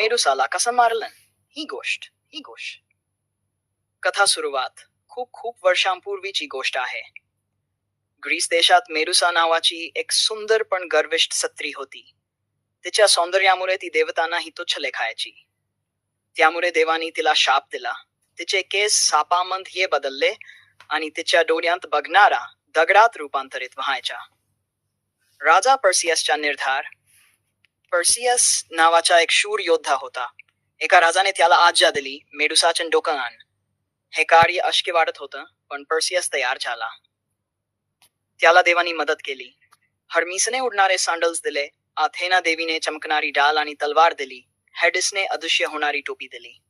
मेरुसाला कसं मारलं ही गोष्ट ही गोष्ट. कथा सुरुवात. खूप खूप वर्षांपूर्वीची गोष्ट आहे. ग्रीस देशात मेरुसा नावाची एक सुंदर पण गर्विष्ठ सत्री होती. तिच्या सौंदर्यामुळे ती देवतांनाही तुच्छ लेखायची. त्यामुळे देवानी तिला शाप दिला. तिचे केस सापामंद बदलले आणि तिच्या डोळ्यांत बघणारा दगडात रूपांतरित व्हायचा. राजा पर्सियसचा निर्धार पर्सियस नावाचा एक शूर योद्धा होता. एका राजाने त्याला आज्ञा दिली मेडुसाचे डोकं आण हे कार्य अशके वाटत होतं पण पर्सियस तयार झाला. त्याला देवानी मदत केली. हर्मिसने उडणारे सँडल्स दिले आथेना देवीने चमकणारी डाल आणि तलवार दिली हेडिसने अदृश्य होणारी टोपी दिली.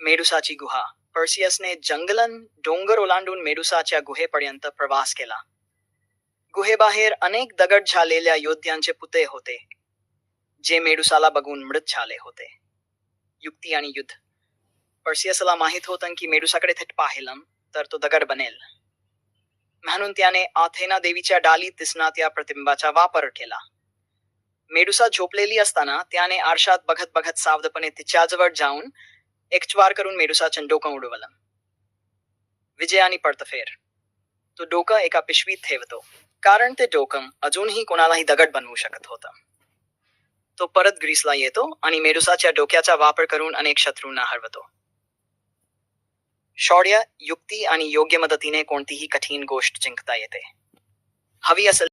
मेडुसाची गुहा. पर्सियसने जंगलन डोंगर ओलांडून मेडुसाच्या गुहेपर्यंत प्रवास केला. गुहेबाहेर अनेक दगड झालेल्या योद्ध्यांचे पुते होते. जे मेडुसाला बघून मृत झाले होते. युक्ती आणि युद्ध. पर्सियसला माहीत होतं की मेडुसाकडे थेट पाहिलं तर तो दगड बनेल. म्हणून त्याने आथेना देवीच्या डालीत दिसणाऱ्या प्रतिबिंबाचा वापर केला. मेडुसा झोपलेली असताना त्याने आरशात बघत बघत सावधपणे तिच्याजवळ जाऊन एक च्वार करून मेडुसाचं डोकं उडवलं. विजय आणि पडतफेर तो डोकं एका पिशवीत ठेवतो. कारण ते डोकं अजूनही कोणालाही दगड बनवू शकत होतं. तो परत ग्रीसला येतो आणि मेडुसाच्या डोक्याचा वापर करून अनेक शत्रूंना हरवतो. शौर्य युक्ती आणि योग्य मदतीने कोणतीही कठीण गोष्ट जिंकता येते. हवी असेल